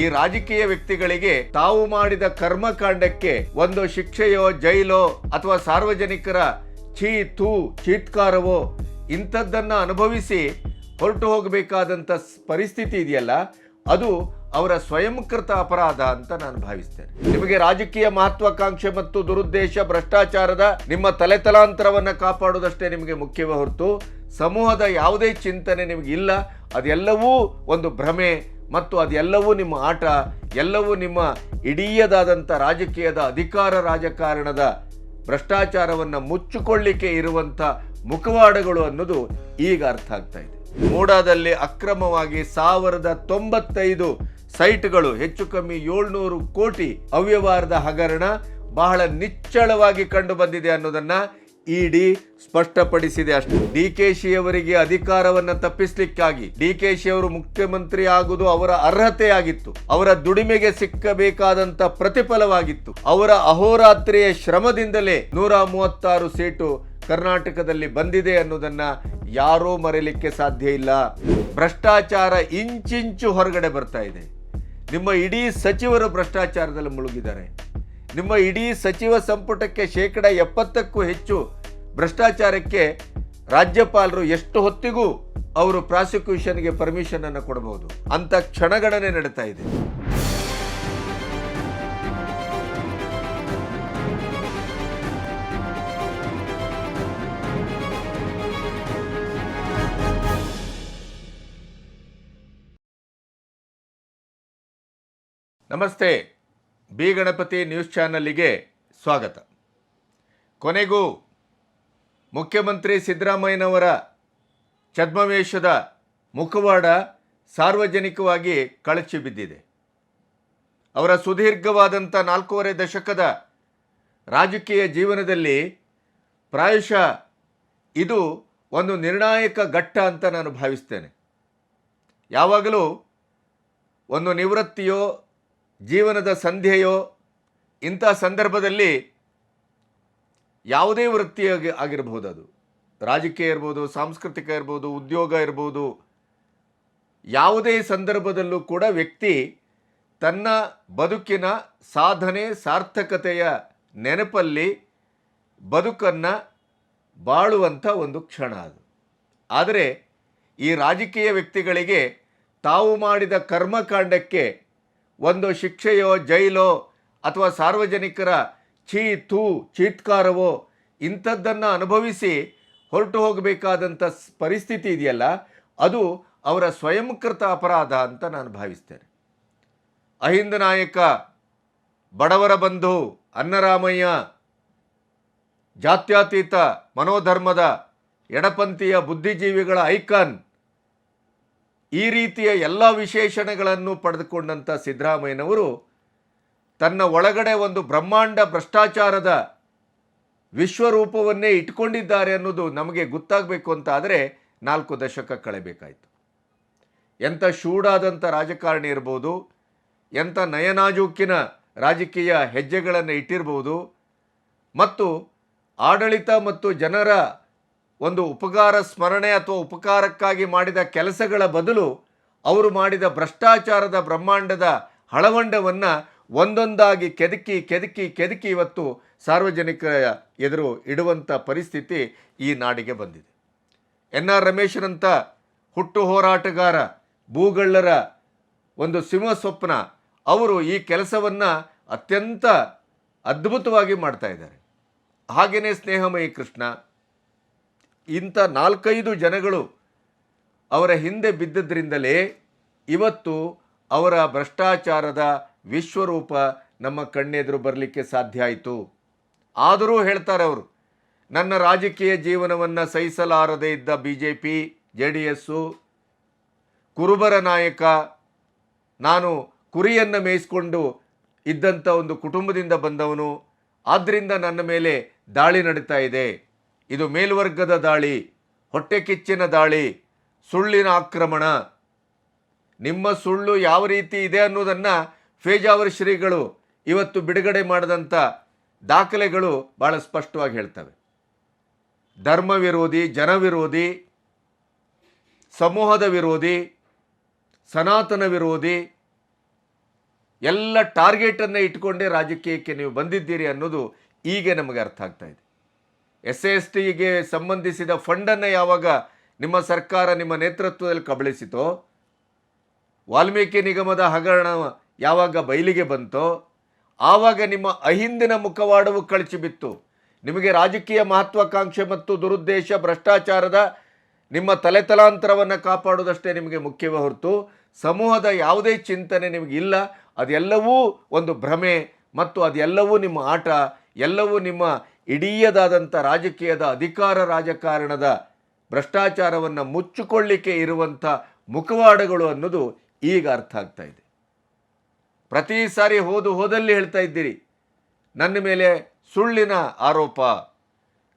ಈ ರಾಜಕೀಯ ವ್ಯಕ್ತಿಗಳಿಗೆ ತಾವು ಮಾಡಿದ ಕರ್ಮಕಾಂಡಕ್ಕೆ ಒಂದು ಶಿಕ್ಷೆಯೋ, ಜೈಲೋ ಅಥವಾ ಸಾರ್ವಜನಿಕರ ಛೀ ತೂ ಚೀತ್ಕಾರವೋ ಇಂಥದ್ದನ್ನು ಅನುಭವಿಸಿ ಹೊರಟು ಹೋಗಬೇಕಾದಂಥ ಪರಿಸ್ಥಿತಿ ಇದೆಯಲ್ಲ, ಅದು ಅವರ ಸ್ವಯಂಕೃತ ಅಪರಾಧ ಅಂತ ನಾನು ಭಾವಿಸ್ತೇನೆ. ನಿಮಗೆ ರಾಜಕೀಯ ಮಹತ್ವಾಕಾಂಕ್ಷೆ ಮತ್ತು ದುರುದ್ದೇಶ, ಭ್ರಷ್ಟಾಚಾರದ ನಿಮ್ಮ ತಲೆತಲಾಂತರವನ್ನ ಕಾಪಾಡುವುದಷ್ಟೇ ನಿಮಗೆ ಮುಖ್ಯವೇ ಹೊರತು, ಸಮೂಹದ ಯಾವುದೇ ಚಿಂತನೆ ನಿಮಗಿಲ್ಲ, ಅದೆಲ್ಲವೂ ಒಂದು ಭ್ರಮೆ ಮತ್ತು ಅದೆಲ್ಲವೂ ನಿಮ್ಮ ಆಟ, ಎಲ್ಲವೂ ನಿಮ್ಮ ಇಡೀಯದಾದಂಥ ರಾಜಕೀಯದ ಅಧಿಕಾರ ರಾಜಕಾರಣದ ಭ್ರಷ್ಟಾಚಾರವನ್ನು ಮುಚ್ಚಿಕೊಳ್ಳಿಕ್ಕೆ ಇರುವಂಥ ಮುಖವಾಡಗಳು ಅನ್ನೋದು ಈಗ ಅರ್ಥ ಆಗ್ತಾ ಇದೆ. ಮೂಡಾದಲ್ಲಿ ಅಕ್ರಮವಾಗಿ ಸಾವಿರದ ತೊಂಬತ್ತೈದು ಸೈಟ್ಗಳು, ಹೆಚ್ಚು ಕಮ್ಮಿ ಏಳ್ನೂರು ಕೋಟಿ ಅವ್ಯವಹಾರದ ಹಗರಣ ಬಹಳ ನಿಚ್ಚಳವಾಗಿ ಕಂಡು ಬಂದಿದೆ ಅನ್ನೋದನ್ನ ಇಡಿ ಸ್ಪಷ್ಟಪಡಿಸಿದೆ ಅಷ್ಟೇ. ಡಿ ಕೆ ಶಿ ಅವರಿಗೆ ಅಧಿಕಾರವನ್ನು ತಪ್ಪಿಸಲಿಕ್ಕಾಗಿ ಡಿ ಕೆ ಶಿ ಅವರು ಮುಖ್ಯಮಂತ್ರಿ ಆಗುವುದು ಅವರ ಅರ್ಹತೆಯಾಗಿತ್ತು. ಅವರ ದುಡಿಮೆಗೆ ಸಿಕ್ಕಬೇಕಾದಂತ ಪ್ರತಿಫಲವಾಗಿತ್ತು. ಅವರ ಅಹೋರಾತ್ರಿಯ ಶ್ರಮದಿಂದಲೇ ನೂರ ಮೂವತ್ತಾರು ಸೀಟು ಕರ್ನಾಟಕದಲ್ಲಿ ಬಂದಿದೆ ಅನ್ನೋದನ್ನ ಯಾರೂ ಮರೆಯಲಿಕ್ಕೆ ಸಾಧ್ಯ ಇಲ್ಲ. ಭ್ರಷ್ಟಾಚಾರ ಇಂಚಿಂಚು ಹೊರಗಡೆ ಬರ್ತಾ ಇದೆ. ನಿಮ್ಮ ಇಡೀ ಸಚಿವರು ಭ್ರಷ್ಟಾಚಾರದಲ್ಲಿ ಮುಳುಗಿದ್ದಾರೆ. ನಿಮ್ಮ ಇಡೀ ಸಚಿವ ಸಂಪುಟಕ್ಕೆ ಶೇಕಡ ಎಪ್ಪತ್ತಕ್ಕೂ ಹೆಚ್ಚು ಭ್ರಷ್ಟಾಚಾರಕ್ಕೆ ರಾಜ್ಯಪಾಲರು ಎಷ್ಟು ಹೊತ್ತಿಗೂ ಅವರು ಪ್ರಾಸಿಕ್ಯೂಷನ್ಗೆ ಪರ್ಮಿಷನ್ ಅನ್ನು ಕೊಡಬಹುದು? ಅಂತ ಕ್ಷಣಗಣನೆ ನಡೀತಾ ಇದೆ. ನಮಸ್ತೆ. ಬಿ ಗಣಪತಿ ನ್ಯೂಸ್ ಚಾನಲ್ಗೆ ಸ್ವಾಗತ. ಕೊನೆಗೂ ಮುಖ್ಯಮಂತ್ರಿ ಸಿದ್ದರಾಮಯ್ಯನವರ ಛದ್ಮವೇಷದ ಮುಖವಾಡ ಸಾರ್ವಜನಿಕವಾಗಿ ಕಳಚಿ ಬಿದ್ದಿದೆ. ಅವರ ಸುದೀರ್ಘವಾದಂಥ ನಾಲ್ಕೂವರೆ ದಶಕದ ರಾಜಕೀಯ ಜೀವನದಲ್ಲಿ ಪ್ರಾಯಶಃ ಇದು ಒಂದು ನಿರ್ಣಾಯಕ ಘಟ್ಟ ಅಂತ ನಾನು ಭಾವಿಸ್ತೇನೆ. ಯಾವಾಗಲೂ ಒಂದು ನಿವೃತ್ತಿಯೋ, ಜೀವನದ ಸಂಧ್ಯೆಯೋ ಇಂಥ ಸಂದರ್ಭದಲ್ಲಿ ಯಾವುದೇ ವೃತ್ತಿಯಾಗಿ ಆಗಿ- ಆಗಿರಬಹುದು ಅದು. ರಾಜಕೀಯ ಇರ್ಬೋದು, ಸಾಂಸ್ಕೃತಿಕ ಇರ್ಬೋದು, ಉದ್ಯೋಗ ಇರ್ಬೋದು, ಯಾವುದೇ ಸಂದರ್ಭದಲ್ಲೂ ಕೂಡ ವ್ಯಕ್ತಿ ತನ್ನ ಬದುಕಿನ ಸಾಧನೆ, ಸಾರ್ಥಕತೆಯ ನೆನಪಲ್ಲಿ ಬದುಕನ್ನು ಬಾಳುವಂಥ ಒಂದು ಕ್ಷಣ ಅದು. ಆದರೆ ಈ ರಾಜಕೀಯ ವ್ಯಕ್ತಿಗಳಿಗೆ ತಾವು ಮಾಡಿದ ಕರ್ಮಕಾಂಡಕ್ಕೆ ಒಂದು ಶಿಕ್ಷೆಯೋ, ಜೈಲೋ ಅಥವಾ ಸಾರ್ವಜನಿಕರ ಛೀ ಥೂ ಚೀತ್ಕಾರವೋ ಇಂಥದ್ದನ್ನು ಅನುಭವಿಸಿ ಹೊರಟು ಹೋಗಬೇಕಾದಂಥ ಪರಿಸ್ಥಿತಿ ಇದೆಯಲ್ಲ, ಅದು ಅವರ ಸ್ವಯಂಕೃತ ಅಪರಾಧ ಅಂತ ನಾನು ಭಾವಿಸ್ತೇನೆ. ಅಹಿಂದ ನಾಯಕ, ಬಡವರ ಬಂಧು, ಅನ್ನರಾಮಯ್ಯ, ಜಾತ್ಯತೀತ, ಮನೋಧರ್ಮದ ಎಡಪಂಥೀಯ ಬುದ್ಧಿಜೀವಿಗಳ ಐಕಾನ್, ಈ ರೀತಿಯ ಎಲ್ಲ ವಿಶೇಷಣಗಳನ್ನು ಪಡೆದುಕೊಂಡಂಥ ಸಿದ್ದರಾಮಯ್ಯನವರು ತನ್ನ ಒಳಗಡೆ ಒಂದು ಬ್ರಹ್ಮಾಂಡ ಭ್ರಷ್ಟಾಚಾರದ ವಿಶ್ವರೂಪವನ್ನೇ ಇಟ್ಕೊಂಡಿದ್ದಾರೆ ಅನ್ನೋದು ನಮಗೆ ಗೊತ್ತಾಗಬೇಕು ಅಂತ ಆದರೆ ನಾಲ್ಕು ದಶಕ ಕಳೆಬೇಕಾಯಿತು. ಎಂಥ ಶೂಡಾದಂಥ ರಾಜಕಾರಣಿ ಇರ್ಬೋದು, ಎಂಥ ನಯನಾಜೂಕಿನ ರಾಜಕೀಯ ಹೆಜ್ಜೆಗಳನ್ನು ಇಟ್ಟಿರ್ಬೋದು, ಮತ್ತು ಆಡಳಿತ ಮತ್ತು ಜನರ ಒಂದು ಉಪಕಾರ ಸ್ಮರಣೆ ಅಥವಾ ಉಪಕಾರಕ್ಕಾಗಿ ಮಾಡಿದ ಕೆಲಸಗಳ ಬದಲು ಅವರು ಮಾಡಿದ ಭ್ರಷ್ಟಾಚಾರದ ಬ್ರಹ್ಮಾಂಡದ ಹಳವಂಡವನ್ನು ಒಂದೊಂದಾಗಿ ಕೆದಕಿ ಕೆದಕಿ ಕೆದಕಿ ಇವತ್ತು ಸಾರ್ವಜನಿಕರ ಎದುರು ಇಡುವಂಥ ಪರಿಸ್ಥಿತಿ ಈ ನಾಡಿಗೆ ಬಂದಿದೆ. ಎನ್ ಆರ್ ರಮೇಶರಂಥ ಹುಟ್ಟು ಹೋರಾಟಗಾರ, ಭೂಗಳ್ಳರ ಒಂದು ಸಿಂಹ ಸ್ವಪ್ನ ಅವರು ಈ ಕೆಲಸವನ್ನು ಅತ್ಯಂತ ಅದ್ಭುತವಾಗಿ ಮಾಡ್ತಾ ಇದ್ದಾರೆ. ಹಾಗೆಯೇ ಸ್ನೇಹಮಯಿ ಕೃಷ್ಣ, ಇಂಥ ನಾಲ್ಕೈದು ಜನಗಳು ಅವರ ಹಿಂದೆ ಬಿದ್ದದ್ರಿಂದಲೇ ಇವತ್ತು ಅವರ ಭ್ರಷ್ಟಾಚಾರದ ವಿಶ್ವರೂಪ ನಮ್ಮ ಕಣ್ಣೆದುರು ಬರಲಿಕ್ಕೆ ಸಾಧ್ಯ ಆಯಿತು. ಆದರೂ ಹೇಳ್ತಾರೆ ಅವರು, ನನ್ನ ರಾಜಕೀಯ ಜೀವನವನ್ನು ಸಹಿಸಲಾರದೇ ಇದ್ದ B J P J D S ಕುರುಬರ ನಾಯಕ, ನಾನು ಕುರಿಯನ್ನು ಮೇಯಿಸ್ಕೊಂಡು ಇದ್ದಂಥ ಒಂದು ಕುಟುಂಬದಿಂದ ಬಂದವನು ಆದ್ದರಿಂದ ನನ್ನ ಮೇಲೆ ದಾಳಿ ನಡೀತಾ ಇದೆ. ಇದು ಮೇಲ್ವರ್ಗದ ದಾಳಿ ಹೊಟ್ಟೆ ಕಿಚ್ಚಿನ ದಾಳಿ, ಸುಳ್ಳಿನ ಆಕ್ರಮಣ. ನಿಮ್ಮ ಸುಳ್ಳು ಯಾವ ರೀತಿ ಇದೆ ಅನ್ನೋದನ್ನು ಫೇಜಾವರ್ ಶ್ರೀಗಳು ಇವತ್ತು ಬಿಡುಗಡೆ ಮಾಡಿದಂಥ ದಾಖಲೆಗಳು ಭಾಳ ಸ್ಪಷ್ಟವಾಗಿ ಹೇಳ್ತವೆ. ಧರ್ಮ ವಿರೋಧಿ ಜನ ವಿರೋಧಿ ಸಮೂಹದ ವಿರೋಧಿ, ಸನಾತನ ವಿರೋಧಿ, ಎಲ್ಲ ಟಾರ್ಗೆಟನ್ನು ಇಟ್ಕೊಂಡೇ ರಾಜಕೀಯಕ್ಕೆ ನೀವು ಬಂದಿದ್ದೀರಿ ಅನ್ನೋದು ಈಗ ನಮಗೆ ಅರ್ಥ ಆಗ್ತಾ ಇದೆ. ಎಸ್ ಎಸ್ ಟಿಗೆ ಸಂಬಂಧಿಸಿದ ಫಂಡನ್ನು ಯಾವಾಗ ನಿಮ್ಮ ಸರ್ಕಾರ ನಿಮ್ಮ ನೇತೃತ್ವದಲ್ಲಿ ಕಬಳಿಸಿತೋ, ವಾಲ್ಮೀಕಿ ನಿಗಮದ ಹಗರಣ ಯಾವಾಗ ಬಯಲಿಗೆ ಬಂತೋ, ಆವಾಗ ನಿಮ್ಮ ಅಹಿಂದಿನ ಮುಖವಾಡವು ಕಳಚಿ ಬಿತ್ತು. ನಿಮಗೆ ರಾಜಕೀಯ ಮಹತ್ವಾಕಾಂಕ್ಷೆ ಮತ್ತು ದುರುದ್ದೇಶ, ಭ್ರಷ್ಟಾಚಾರದ ನಿಮ್ಮ ತಲೆತಲಾಂತರವನ್ನು ಕಾಪಾಡುವುದಷ್ಟೇ ನಿಮಗೆ ಮುಖ್ಯವೇ ಹೊರತು, ಸಮೂಹದ ಯಾವುದೇ ಚಿಂತನೆ ನಿಮಗಿಲ್ಲ ಅದೆಲ್ಲವೂ ಒಂದು ಭ್ರಮೆ ಮತ್ತು ಅದೆಲ್ಲವೂ ನಿಮ್ಮ ಆಟ, ಎಲ್ಲವೂ ನಿಮ್ಮ ಇಡೀಯದಾದಂಥ ರಾಜಕೀಯದ ಅಧಿಕಾರ ರಾಜಕಾರಣದ ಭ್ರಷ್ಟಾಚಾರವನ್ನು ಮುಚ್ಚಿಕೊಳ್ಳಿಕ್ಕೆ ಇರುವಂಥ ಮುಖವಾಡಗಳು ಅನ್ನೋದು ಈಗ ಅರ್ಥ ಆಗ್ತಾ ಇದೆ. ಪ್ರತಿ ಸಾರಿ ಹೋದು ಹೋದಲ್ಲಿ ಹೇಳ್ತಾ ಇದ್ದೀರಿ. ನನ್ನ ಮೇಲೆ ಸುಳ್ಳಿನ ಆರೋಪ.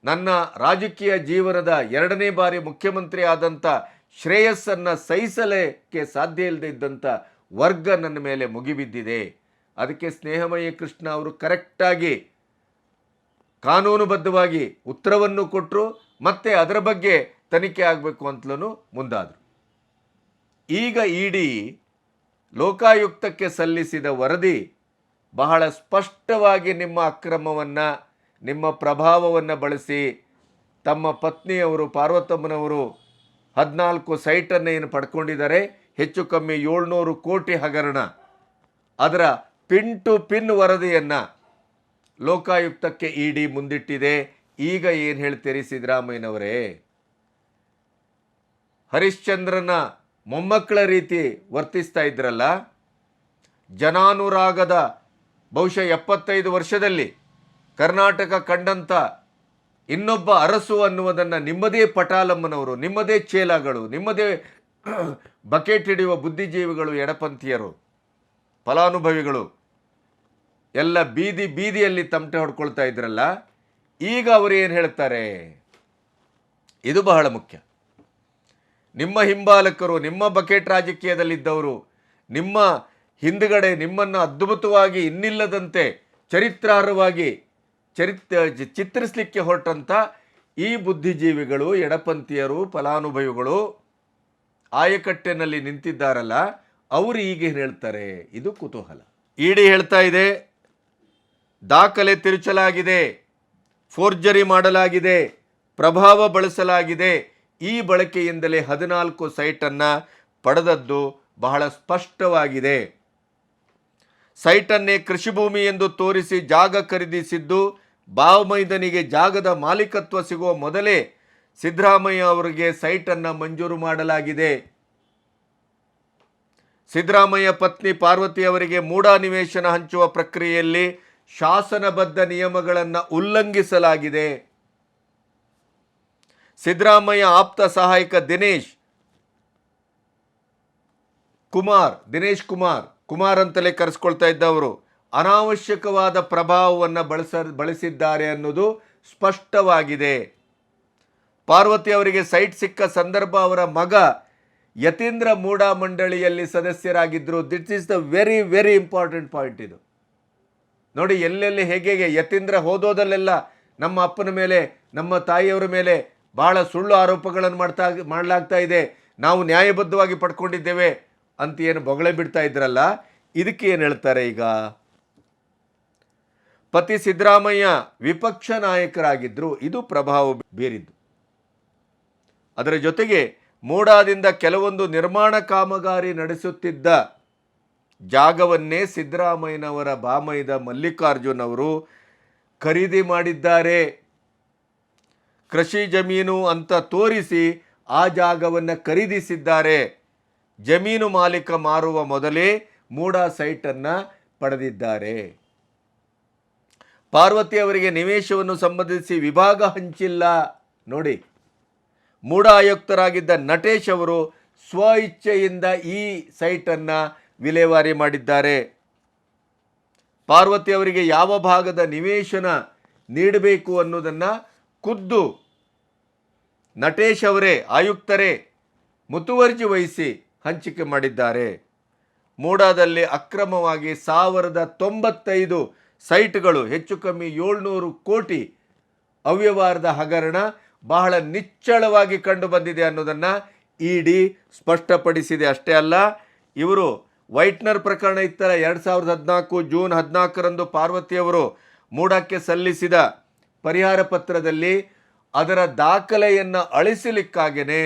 ನನ್ನ ರಾಜಕೀಯ ಜೀವನದ ಎರಡನೇ ಬಾರಿ ಮುಖ್ಯಮಂತ್ರಿ ಆದಂಥ ಶ್ರೇಯಸ್ಸನ್ನು ಸಹಿಸಲೇಕ್ಕೆ ಸಾಧ್ಯ ಇಲ್ಲದೆ ಇದ್ದಂಥ ವರ್ಗ ನನ್ನ ಮೇಲೆ ಮುಗಿಬಿದ್ದಿದೆ. ಅದಕ್ಕೆ ಸ್ನೇಹಮಯ ಕೃಷ್ಣ ಅವರು ಕರೆಕ್ಟಾಗಿ ಕಾನೂನುಬದ್ಧವಾಗಿ ಉತ್ತರವನ್ನು ಕೊಟ್ಟರು ಮತ್ತೆ ಅದರ ಬಗ್ಗೆ ತನಿಖೆ ಆಗಬೇಕು ಅಂತಲೂ ಮುಂದಾದರು. ಈಗ ಇಡಿ ಲೋಕಾಯುಕ್ತಕ್ಕೆ ಸಲ್ಲಿಸಿದ ವರದಿ ಬಹಳ ಸ್ಪಷ್ಟವಾಗಿ ನಿಮ್ಮ ಅಕ್ರಮವನ್ನು, ನಿಮ್ಮ ಪ್ರಭಾವವನ್ನು ಬಳಸಿ ತಮ್ಮ ಪತ್ನಿಯವರು, ಪಾರ್ವತಮ್ಮನವರು ಹದಿನಾಲ್ಕು ಸೈಟನ್ನು ಏನು ಪಡ್ಕೊಂಡಿದ್ದಾರೆ? ಹೆಚ್ಚು ಕಮ್ಮಿ ಏಳ್ನೂರು ಕೋಟಿ ಹಗರಣ. ಅದರ ಪಿನ್ ಟು ಪಿನ್ ವರದಿಯನ್ನು ಲೋಕಾಯುಕ್ತಕ್ಕೆ ಇಡಿ ಮುಂದಿಟ್ಟಿದೆ. ಈಗ ಏನು ಹೇಳ್ತೀರಿ ಸಿದ್ದರಾಮಯ್ಯನವರೇ? ಹರಿಶ್ಚಂದ್ರನ ಮೊಮ್ಮಕ್ಕಳ ರೀತಿ ವರ್ತಿಸ್ತಾ ಇದ್ರಲ್ಲ, ಜನಾನುರಾಗದ ಬಹುಶಃ ಎಪ್ಪತ್ತೈದು ವರ್ಷದಲ್ಲಿ ಕರ್ನಾಟಕ ಕಂಡಂಥ ಇನ್ನೊಬ್ಬ ಅರಸು ಅನ್ನುವುದನ್ನು ನಿಮ್ಮದೇ ಪಟಾಲಮ್ಮನವರು, ನಿಮ್ಮದೇ ಚೇಲಾಗಳು, ನಿಮ್ಮದೇ ಬಕೆಟ್ ಹಿಡಿಯುವ ಬುದ್ಧಿಜೀವಿಗಳು, ಎಡಪಂಥೀಯರು, ಫಲಾನುಭವಿಗಳು ಎಲ್ಲ ಬೀದಿ ಬೀದಿಯಲ್ಲಿ ತಮಟೆ ಹೊಡ್ಕೊಳ್ತಾ ಇದ್ರಲ್ಲ, ಈಗ ಅವರು ಏನು ಹೇಳ್ತಾರೆ? ಇದು ಬಹಳ ಮುಖ್ಯ. ನಿಮ್ಮ ಹಿಂಬಾಲಕರು, ನಿಮ್ಮ ಬಕೆಟ್ ರಾಜಕೀಯದಲ್ಲಿದ್ದವರು, ನಿಮ್ಮ ಹಿಂದುಗಡೆ ನಿಮ್ಮನ್ನು ಅದ್ಭುತವಾಗಿ ಇನ್ನಿಲ್ಲದಂತೆ ಚರಿತ್ರಾರ್ಹವಾಗಿ ಚರಿತ್ರ ಚಿತ್ರಿಸಲಿಕ್ಕೆ ಹೊರಟಂಥ ಈ ಬುದ್ಧಿಜೀವಿಗಳು, ಎಡಪಂಥೀಯರು, ಫಲಾನುಭವಿಗಳು ಆಯಕಟ್ಟೆನಲ್ಲಿ ನಿಂತಿದ್ದಾರಲ್ಲ, ಅವರು ಈಗ ಏನ್ ಹೇಳ್ತಾರೆ. ಇದು ಕುತೂಹಲ. ಇಡಿ ಹೇಳ್ತಾ ಇದೆ, ದಾಖಲೆ ತಿರುಚಲಾಗಿದೆ, ಫೋರ್ಜರಿ ಮಾಡಲಾಗಿದೆ, ಪ್ರಭಾವ ಬಳಸಲಾಗಿದೆ ಈ ಬಳಕೆಯಿಂದಲೇ ಹದಿನಾಲ್ಕು ಸೈಟನ್ನು ಪಡೆದದ್ದು ಬಹಳ ಸ್ಪಷ್ಟವಾಗಿದೆ. ಸೈಟನ್ನೇ ಕೃಷಿ ಭೂಮಿ ಎಂದು ತೋರಿಸಿ ಜಾಗ ಖರೀದಿಸಿದ್ದು, ಬಾವಮೈದನಿಗೆ ಜಾಗದ ಮಾಲೀಕತ್ವ ಸಿಗುವ ಮೊದಲೇ ಸಿದ್ದರಾಮಯ್ಯ ಅವರಿಗೆ ಸೈಟನ್ನು ಮಂಜೂರು ಮಾಡಲಾಗಿದೆ. ಸಿದ್ದರಾಮಯ್ಯ ಪತ್ನಿ ಪಾರ್ವತಿ ಅವರಿಗೆ ಮೂಢ ನಿವೇಶನ ಹಂಚುವ ಪ್ರಕ್ರಿಯೆಯಲ್ಲಿ ಶಾಸನಬದ್ಧ ನಿಯಮಗಳನ್ನು ಉಲ್ಲಂಘಿಸಲಾಗಿದೆ. ಸಿದ್ದರಾಮಯ್ಯ ಆಪ್ತ ಸಹಾಯಕ ದಿನೇಶ್ ಕುಮಾರ್ ದಿನೇಶ್ ಕುಮಾರ್ ಕುಮಾರ್ ಅಂತಲೇ ಕರೆಸ್ಕೊಳ್ತಾ ಇದ್ದವರು ಅನಾವಶ್ಯಕವಾದ ಪ್ರಭಾವವನ್ನು ಬಳಸ, ಬಳಸಿದ್ದಾರೆ ಅನ್ನೋದು ಸ್ಪಷ್ಟವಾಗಿದೆ. ಪಾರ್ವತಿ ಅವರಿಗೆ ಸೈಟ್ ಸಿಕ್ಕ ಸಂದರ್ಭ ಅವರ ಮಗ ಯತೀಂದ್ರ ಮೂಡಾ ಮಂಡಳಿಯಲ್ಲಿ ಸದಸ್ಯರಾಗಿದ್ದರು this is the very very important point ಇದು. ನೋಡಿ ಎಲ್ಲೆಲ್ಲಿ ಹೇಗೆ ಯತೀಂದ್ರ ಹೋದೋದಲ್ಲೆಲ್ಲ ನಮ್ಮ ಅಪ್ಪನ ಮೇಲೆ, ನಮ್ಮ ತಾಯಿಯವರ ಮೇಲೆ ಬಹಳ ಸುಳ್ಳು ಆರೋಪಗಳನ್ನು ಮಾಡ್ತಾ, ಮಾಡಲಾಗ್ತಾ ಇದೆ. ನಾವು ನ್ಯಾಯಬದ್ಧವಾಗಿ ಪಡ್ಕೊಂಡಿದ್ದೇವೆ ಅಂತ ಏನು ಬೊಗಳೆ ಬಿಡ್ತಾ ಇದ್ರಲ್ಲ, ಇದಕ್ಕೆ ಏನು ಹೇಳ್ತಾರೆ ಈಗ? ಪತಿ ಸಿದ್ದರಾಮಯ್ಯ ವಿಪಕ್ಷ ನಾಯಕರಾಗಿದ್ದರು ಇದು ಪ್ರಭಾವ ಬೀರಿದ್ದು. ಅದರ ಜೊತೆಗೆ ಮೂಡಾದಿಂದ ಕೆಲವೊಂದು ನಿರ್ಮಾಣ ಕಾಮಗಾರಿ ನಡೆಸುತ್ತಿದ್ದ ಜಾಗವನ್ನೇ ಸಿದ್ದರಾಮಯ್ಯನವರ ಬಾಮೈದ ಮಲ್ಲಿಕಾರ್ಜುನ್ ಅವರು ಖರೀದಿ ಮಾಡಿದ್ದಾರೆ. ಕೃಷಿ ಜಮೀನು ಅಂತ ತೋರಿಸಿ ಆ ಜಾಗವನ್ನು ಖರೀದಿಸಿದ್ದಾರೆ. ಜಮೀನು ಮಾಲೀಕ ಮಾರುವ ಮೊದಲೇ ಮೂಡ ಸೈಟನ್ನು ಪಡೆದಿದ್ದಾರೆ. ಪಾರ್ವತಿ ಅವರಿಗೆ ನಿವೇಶವನ್ನು ಸಂಬಂಧಿಸಿ ವಿಭಾಗ ಹಂಚಿಲ್ಲ. ನೋಡಿ, ಮೂಡ ಆಯುಕ್ತರಾಗಿದ್ದ ನಟೇಶ್ ಅವರು ಸ್ವ ಇಚ್ಛೆಯಿಂದ ಈ ಸೈಟನ್ನು ವಿಲೇವಾರಿ ಮಾಡಿದ್ದಾರೆ. ಪಾರ್ವತಿ ಅವರಿಗೆ ಯಾವ ಭಾಗದ ನಿವೇಶನ ನೀಡಬೇಕು ಅನ್ನೋದನ್ನು ಖುದ್ದು ನಟೇಶ್ ಅವರೇ, ಆಯುಕ್ತರೇ ಮುತುವರ್ಜಿ ವಹಿಸಿ ಹಂಚಿಕೆ ಮಾಡಿದ್ದಾರೆ. ಮೂಡಾದಲ್ಲಿ ಅಕ್ರಮವಾಗಿ ಸಾವಿರದ ತೊಂಬತ್ತೈದು ಸೈಟ್ಗಳು, ಹೆಚ್ಚು ಕಮ್ಮಿ ಏಳ್ನೂರು ಕೋಟಿ ಅವ್ಯವಹಾರದ ಹಗರಣ ಬಹಳ ನಿಚ್ಚಳವಾಗಿ ಕಂಡು ಬಂದಿದೆ ಇ ಇಡಿ ಸ್ಪಷ್ಟಪಡಿಸಿದೆ. ಅಷ್ಟೇ ಅಲ್ಲ, ಇವರು ವೈಟ್ನರ್ ಪ್ರಕರಣ ಇತ್ತರ ಎರಡು ಸಾವಿರದ ಹದಿನಾಲ್ಕು ಜೂನ್ ಹದಿನಾಲ್ಕರಂದು ಪಾರ್ವತಿಯವರು ಮೂಡಕ್ಕೆ ಸಲ್ಲಿಸಿದ ಪರಿಹಾರ ಪತ್ರದಲ್ಲಿ ಅದರ ದಾಖಲೆಯನ್ನು ಅಳಿಸಲಿಕ್ಕಾಗೇನೆ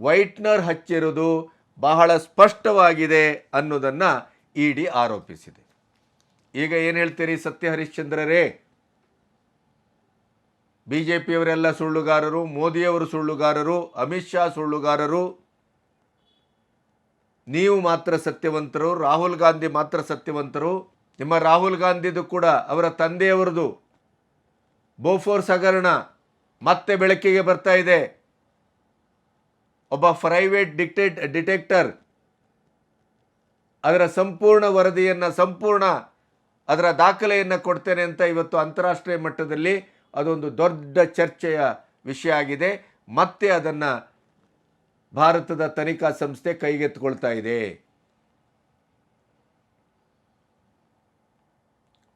ವೈಟ್ನರ್ ಹಚ್ಚಿರುವುದು ಬಹಳ ಸ್ಪಷ್ಟವಾಗಿದೆ ಅನ್ನೋದನ್ನು ಇಡಿ ಆರೋಪಿಸಿದೆ. ಈಗ ಏನು ಹೇಳ್ತೀರಿ ಸತ್ಯ ಹರಿಶ್ಚಂದ್ರರೇ ಬಿ ಜೆ ಪಿಯವರೆಲ್ಲ ಸುಳ್ಳುಗಾರರು, ಮೋದಿಯವರು ಸುಳ್ಳುಗಾರರು, ಅಮಿತ್ ಶಾ ಸುಳ್ಳುಗಾರರು. ನೀವು ಮಾತ್ರ ಸತ್ಯವಂತರು, ರಾಹುಲ್ ಗಾಂಧಿ ಮಾತ್ರ ಸತ್ಯವಂತರು. ನಿಮ್ಮ ರಾಹುಲ್ ಗಾಂಧಿದು ಕೂಡ ಅವರ ತಂದೆಯವರದು. ಬೋಫೋರ್ಸ್ ಹಗರಣ ಮತ್ತೆ ಬೆಳಕಿಗೆ ಬರ್ತಾ ಇದೆ. ಒಬ್ಬ ಪ್ರೈವೇಟ್ ಡಿಕ್ಟೇಟ್ ಡಿಟೆಕ್ಟರ್ ಅದರ ಸಂಪೂರ್ಣ ವರದಿಯನ್ನು, ಸಂಪೂರ್ಣ ಅದರ ದಾಖಲೆಯನ್ನು ಕೊಡ್ತೇನೆ ಅಂತ ಇವತ್ತು ಅಂತಾರಾಷ್ಟ್ರೀಯ ಮಟ್ಟದಲ್ಲಿ ಅದೊಂದು ದೊಡ್ಡ ಚರ್ಚೆಯ ವಿಷಯ ಆಗಿದೆ. ಮತ್ತೆ ಅದನ್ನು ಭಾರತದ ತನಿಖಾ ಸಂಸ್ಥೆ ಕೈಗೆತ್ತಿಕೊಳ್ತಾ ಇದೆ.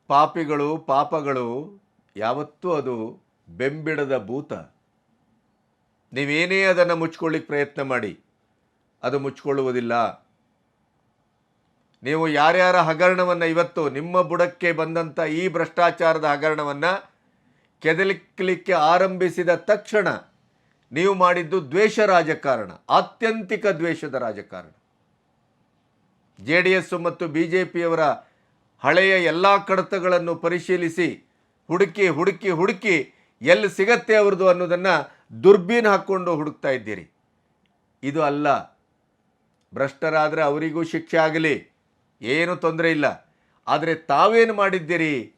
ಪಾಪಿಗಳು, ಪಾಪಗಳು, ಯಾವತ್ತೂ ಅದು ಬೆಂಬಿಡದ ಭೂತ. ನೀವೇನೇ ಅದನ್ನು ಮುಚ್ಕೊಳ್ಳಿಕ್ಕೆ ಪ್ರಯತ್ನ ಮಾಡಿ, ಅದು ಮುಚ್ಕೊಳ್ಳುವುದಿಲ್ಲ. ನೀವು ಯಾರ್ಯಾರ ಹಗರಣವನ್ನು ಇವತ್ತು ನಿಮ್ಮ ಬುಡಕ್ಕೆ ಬಂದಂಥ ಈ ಭ್ರಷ್ಟಾಚಾರದ ಹಗರಣವನ್ನು ಕೆದಲಿಕ್ಕಲಿಕ್ಕೆ ಆರಂಭಿಸಿದ ತಕ್ಷಣ ನೀವು ಮಾಡಿದ್ದು ದ್ವೇಷ ರಾಜಕಾರಣ, ಆತ್ಯಂತಿಕ ದ್ವೇಷದ ರಾಜಕಾರಣ. ಜೆ ಡಿ ಎಸ್ ಮತ್ತು ಬಿ ಜೆ ಪಿಯವರ ಹಳೆಯ ಎಲ್ಲ ಕಡತಗಳನ್ನು ಪರಿಶೀಲಿಸಿ ಹುಡುಕಿ ಹುಡುಕಿ ಹುಡುಕಿ ಎಲ್ಲಿ ಸಿಗತ್ತೆ ಅವ್ರದ್ದು ಅನ್ನೋದನ್ನು ದುರ್ಬೀನ್ ಹಾಕ್ಕೊಂಡು ಹುಡುಕ್ತಾ ಇದ್ದೀರಿ. ಇದು ಅಲ್ಲ. ಭ್ರಷ್ಟರಾದರೆ ಅವರಿಗೂ ಶಿಕ್ಷೆ ಆಗಲಿ. ಏನೂ ತೊಂದರೆ ಇಲ್ಲ. ಆದರೆ ತಾವೇನು ಮಾಡಿದ್ದೀರಿ?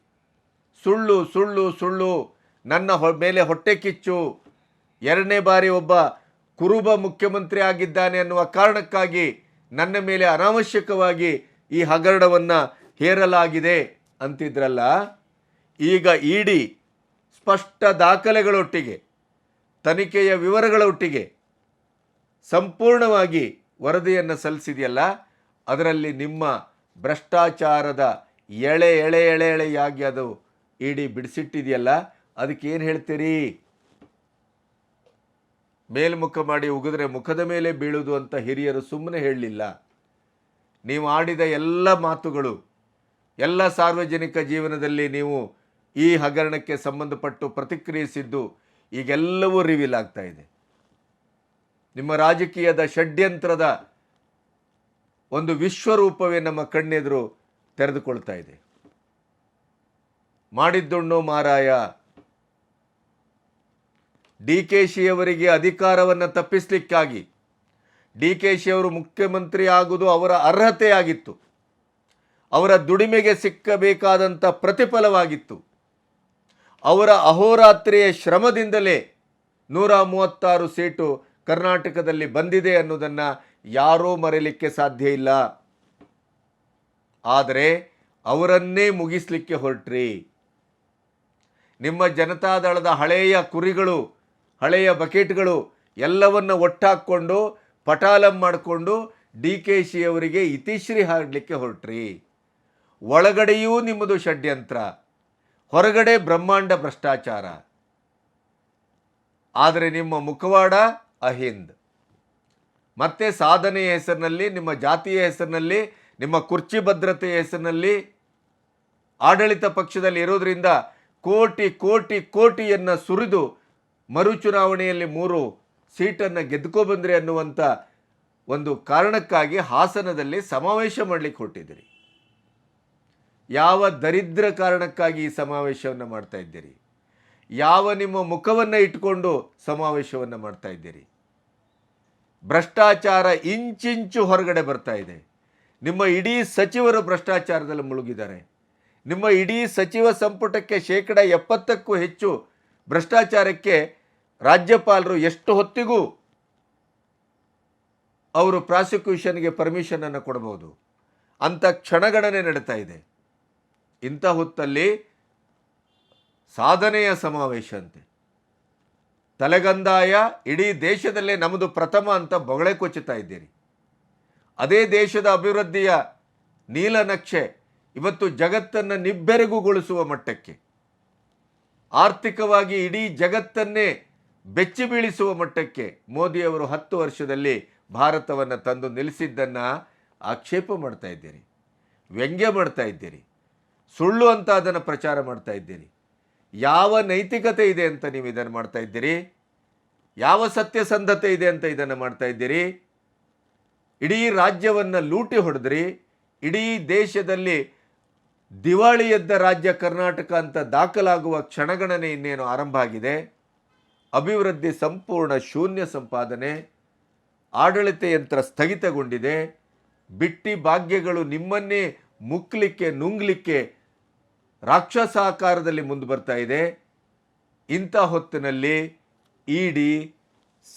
ಸುಳ್ಳು ಸುಳ್ಳು ಸುಳ್ಳು. ನನ್ನ ಹೊ, ಮೇಲೆ ಹೊಟ್ಟೆ ಕಿಚ್ಚು. ಎರಡನೇ ಬಾರಿ ಒಬ್ಬ ಕುರುಬ ಮುಖ್ಯಮಂತ್ರಿ ಆಗಿದ್ದಾನೆ ಅನ್ನುವ ಕಾರಣಕ್ಕಾಗಿ ನನ್ನ ಮೇಲೆ ಅನಾವಶ್ಯಕವಾಗಿ ಈ ಹಗರಣವನ್ನು ಹೇರಲಾಗಿದೆ ಅಂತಿದ್ರಲ್ಲ. ಈಗ ಇಡಿ ಸ್ಪಷ್ಟ ದಾಖಲೆಗಳೊಟ್ಟಿಗೆ, ತನಿಖೆಯ ವಿವರಗಳೊಟ್ಟಿಗೆ ಸಂಪೂರ್ಣವಾಗಿ ವರದಿಯನ್ನು ಸಲ್ಲಿಸಿದೆಯಲ್ಲ, ಅದರಲ್ಲಿ ನಿಮ್ಮ ಭ್ರಷ್ಟಾಚಾರದ ಎಳೆ ಎಳೆ ಎಳೆ, ಎಳೆಯಾಗಿ ಅದು ಇಡಿ ಬಿಡಿಸಿಟ್ಟಿದೆಯಲ್ಲ ಅದಕ್ಕೆ ಏನು ಹೇಳ್ತೀರಿ? ಮೇಲ್ಮುಖ ಮಾಡಿ ಉಗಿದ್ರೆ ಮುಖದ ಮೇಲೆ ಬೀಳುವುದು ಅಂತ ಹಿರಿಯರು ಸುಮ್ಮನೆ ಹೇಳಲಿಲ್ಲ. ನೀವು ಆಡಿದ ಎಲ್ಲ ಮಾತುಗಳು, ಎಲ್ಲ ಸಾರ್ವಜನಿಕ ಜೀವನದಲ್ಲಿ ನೀವು ಈ ಹಗರಣಕ್ಕೆ ಸಂಬಂಧಪಟ್ಟು ಪ್ರತಿಕ್ರಿಯಿಸಿದ್ದು ಈಗೆಲ್ಲವೂ ರಿವೀಲ್ ಆಗ್ತಾ ಇದೆ. ನಿಮ್ಮ ರಾಜಕೀಯದ ಷಡ್ಯಂತ್ರದ ಒಂದು ವಿಶ್ವರೂಪವೇ ನಮ್ಮ ಕಣ್ಣೆದುರು ತೆರೆದುಕೊಳ್ತಾ ಇದೆ. ಮಾಡಿದ್ದುಣ್ಣು ಮಾರಾಯ, ಡಿ ಕೆ ಶಿಯವರಿಗೆ ಅಧಿಕಾರವನ್ನು ತಪ್ಪಿಸಲಿಕ್ಕಾಗಿ ಡಿ ಕೆ ಶಿಯವರು ಮುಖ್ಯಮಂತ್ರಿ ಆಗುವುದು ಅವರ ಅರ್ಹತೆಯಾಗಿತ್ತು. ಅವರ ದುಡಿಮೆಗೆ ಸಿಕ್ಕಬೇಕಾದಂಥ ಪ್ರತಿಫಲವಾಗಿತ್ತು. ಅವರ ಅಹೋರಾತ್ರಿಯ ಶ್ರಮದಿಂದಲೇ ನೂರ ಮೂವತ್ತಾರು ಸೀಟು ಕರ್ನಾಟಕದಲ್ಲಿ ಬಂದಿದೆ ಅನ್ನೋದನ್ನು ಯಾರೂ ಮರೆಯಲಿಕ್ಕೆ ಸಾಧ್ಯ ಇಲ್ಲ. ಆದರೆ ಅವರನ್ನೇ ಮುಗಿಸ್ಲಿಕ್ಕೆ ಹೊರಟ್ರಿ. ನಿಮ್ಮ ಜನತಾದಳದ ಹಳೆಯ ಕುರಿಗಳು, ಹಳೆಯ ಬಕೆಟ್ಗಳು ಎಲ್ಲವನ್ನು ಒಟ್ಟಾಕ್ಕೊಂಡು, ಪಟಾಲಂ ಮಾಡಿಕೊಂಡು ಡಿ ಕೆ ಶಿ ಅವರಿಗೆ ಇತಿಶ್ರೀ ಹಾಡಲಿಕ್ಕೆ ಹೊರಟ್ರಿ. ಒಳಗಡೆಯೂ ನಿಮ್ಮದು ಷಡ್ಯಂತ್ರ. ಹೊರಗಡೆ ಬ್ರಹ್ಮಾಂಡ ಭ್ರಷ್ಟಾಚಾರ. ಆದರೆ ನಿಮ್ಮ ಮುಖವಾಡ ಅಹಿಂದ್. ಮತ್ತೆ ಸಾಧನೆಯ ಹೆಸರಿನಲ್ಲಿ, ನಿಮ್ಮ ಜಾತಿಯ ಹೆಸರಿನಲ್ಲಿ, ನಿಮ್ಮ ಕುರ್ಚಿ ಭದ್ರತೆಯ ಹೆಸರಿನಲ್ಲಿ ಆಡಳಿತ ಪಕ್ಷದಲ್ಲಿ ಇರೋದ್ರಿಂದ ಕೋಟಿ ಕೋಟಿ, ಕೋಟಿಯನ್ನು ಸುರಿದು ಮರು ಚುನಾವಣೆಯಲ್ಲಿ ಮೂರು ಸೀಟನ್ನು ಗೆದ್ಕೊ ಅನ್ನುವಂಥ ಒಂದು ಕಾರಣಕ್ಕಾಗಿ ಹಾಸನದಲ್ಲಿ ಸಮಾವೇಶ ಮಾಡಲಿಕ್ಕೆ ಹೊರಟಿದ್ದೀರಿ. ಯಾವ ದರಿದ್ರ ಕಾರಣಕ್ಕಾಗಿ ಈ ಸಮಾವೇಶವನ್ನು ಮಾಡ್ತಾ ಇದ್ದೀರಿ? ಯಾವ ನಿಮ್ಮ ಮುಖವನ್ನು ಇಟ್ಕೊಂಡು ಸಮಾವೇಶವನ್ನು ಮಾಡ್ತಾ ಇದ್ದೀರಿ? ಭ್ರಷ್ಟಾಚಾರ ಇಂಚಿಂಚು ಹೊರಗಡೆ ಬರ್ತಾ ಇದೆ. ನಿಮ್ಮ ಇಡೀ ಸಚಿವರು ಭ್ರಷ್ಟಾಚಾರದಲ್ಲಿ ಮುಳುಗಿದ್ದಾರೆ. ನಿಮ್ಮ ಇಡೀ ಸಚಿವ ಸಂಪುಟಕ್ಕೆ ಶೇಕಡ ಎಪ್ಪತ್ತಕ್ಕೂ ಹೆಚ್ಚು ಭ್ರಷ್ಟಾಚಾರಕ್ಕೆ ರಾಜ್ಯಪಾಲರು ಎಷ್ಟು ಹೊತ್ತಿಗೂ ಅವರು ಪ್ರಾಸಿಕ್ಯೂಷನ್ಗೆ ಪರ್ಮಿಷನನ್ನು ಕೊಡಬಹುದು? ಅಂಥ ಕ್ಷಣಗಣನೆ ನಡೀತಾ ಇದೆ. ಇಂಥ ಹೊತ್ತಲ್ಲಿ ಸಾಧನೆಯ ಸಮಾವೇಶ ಅಂತೆ. ತಲೆಗಂದಾಯ ಇಡೀ ದೇಶದಲ್ಲೇ ನಮ್ಮದು ಪ್ರಥಮ ಅಂತ ಬೊಗಳೆ ಕೊಚ್ಚುತ್ತಾ ಇದ್ದೀರಿ. ಅದೇ ದೇಶದ ಅಭಿವೃದ್ಧಿಯ ನೀಲನಕ್ಷೆ ಇವತ್ತು ಜಗತ್ತನ್ನು ನಿಬ್ಬೆರಗುಗೊಳಿಸುವ ಮಟ್ಟಕ್ಕೆ, ಆರ್ಥಿಕವಾಗಿ ಇಡೀ ಜಗತ್ತನ್ನೇ ಬೆಚ್ಚಿ ಬೀಳಿಸುವ ಮಟ್ಟಕ್ಕೆ ಮೋದಿಯವರು ಹತ್ತು ವರ್ಷದಲ್ಲಿ ಭಾರತವನ್ನು ತಂದು ನಿಲ್ಲಿಸಿದ್ದನ್ನು ಆಕ್ಷೇಪ ಮಾಡ್ತಾ ಇದ್ದೀರಿ, ವ್ಯಂಗ್ಯ ಮಾಡ್ತಾ ಇದ್ದೀರಿ. ಸುಳ್ಳು ಅಂತ ಅದನ್ನು ಪ್ರಚಾರ ಮಾಡ್ತಾ ಇದ್ದೀರಿ ಯಾವ ನೈತಿಕತೆ ಇದೆ ಅಂತ ನೀವು ಇದನ್ನು ಮಾಡ್ತಾ ಇದ್ದೀರಿ? ಯಾವ ಸತ್ಯಸಂಧತೆ ಇದೆ ಅಂತ ಇದನ್ನು ಮಾಡ್ತಾ ಇದ್ದೀರಿ? ಇಡೀ ರಾಜ್ಯವನ್ನು ಲೂಟಿ ಹೊಡೆದ್ರಿ, ಇಡೀ ದೇಶದಲ್ಲಿ ದಿವಾಳಿ ಎದ್ದ ರಾಜ್ಯ ಕರ್ನಾಟಕ ಅಂತ ದಾಖಲಾಗುವ ಕ್ಷಣಗಣನೆ ಇನ್ನೇನು ಆರಂಭ ಆಗಿದೆ? ಅಭಿವೃದ್ಧಿ ಸಂಪೂರ್ಣ ಶೂನ್ಯ ಸಂಪಾದನೆ, ಆಡಳಿತ ಯಂತ್ರ ಸ್ಥಗಿತಗೊಂಡಿದೆ, ಬಿಟ್ಟಿ ಭಾಗ್ಯಗಳು ನಿಮ್ಮನ್ನೇ ಮುಕ್ಕಲಿಕ್ಕೆ ನುಂಗ್ಲಿಕ್ಕೆ ರಾಕ್ಷಸಾಕಾರದಲ್ಲಿ ಮುಂದೆ ಬರ್ತಾ ಇದೆ. ಇಂಥ ಹೊತ್ತಿನಲ್ಲಿ ಇಡಿ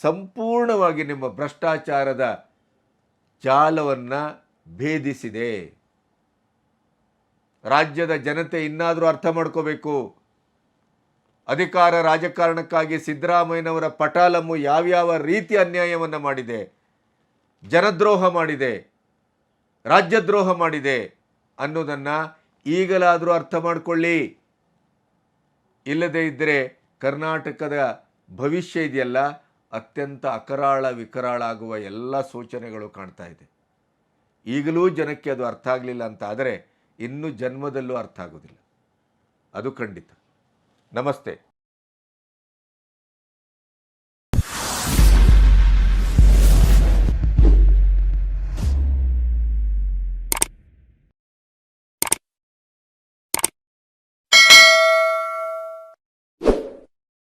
ಸಂಪೂರ್ಣವಾಗಿ ನಿಮ್ಮ ಭ್ರಷ್ಟಾಚಾರದ ಜಾಲವನ್ನು ಭೇದಿಸಿದೆ. ರಾಜ್ಯದ ಜನತೆ ಇನ್ನಾದರೂ ಅರ್ಥ ಮಾಡ್ಕೋಬೇಕು. ಅಧಿಕಾರ ರಾಜಕಾರಣಕ್ಕಾಗಿ ಸಿದ್ದರಾಮಯ್ಯನವರ ಪಟಾಲಮ್ಮು ಯಾವ್ಯಾವ ರೀತಿ ಅನ್ಯಾಯವನ್ನು ಮಾಡಿದೆ. ಜನದ್ರೋಹ ಮಾಡಿದೆ. ರಾಜ್ಯದ್ರೋಹ ಮಾಡಿದೆ ಅನ್ನೋದನ್ನು ಈಗಲಾದರೂ ಅರ್ಥ ಮಾಡಿಕೊಳ್ಳಿ. ಇಲ್ಲದೇ ಇದ್ದರೆ ಕರ್ನಾಟಕದ ಭವಿಷ್ಯ ಇದೆಯಲ್ಲ, ಅತ್ಯಂತ ಅಕರಾಳ ವಿಕರಾಳ ಆಗುವ ಎಲ್ಲ ಸೂಚನೆಗಳು ಕಾಣ್ತಾ ಇದೆ. ಈಗಲೂ ಜನಕ್ಕೆ ಅದು ಅರ್ಥ ಆಗಲಿಲ್ಲ ಅಂತ ಆದರೆ ಇನ್ನು ಜನ್ಮದಲ್ಲೂ ಅರ್ಥ ಆಗೋದಿಲ್ಲ. ಅದು ಖಂಡಿತ. ನಮಸ್ತೆ.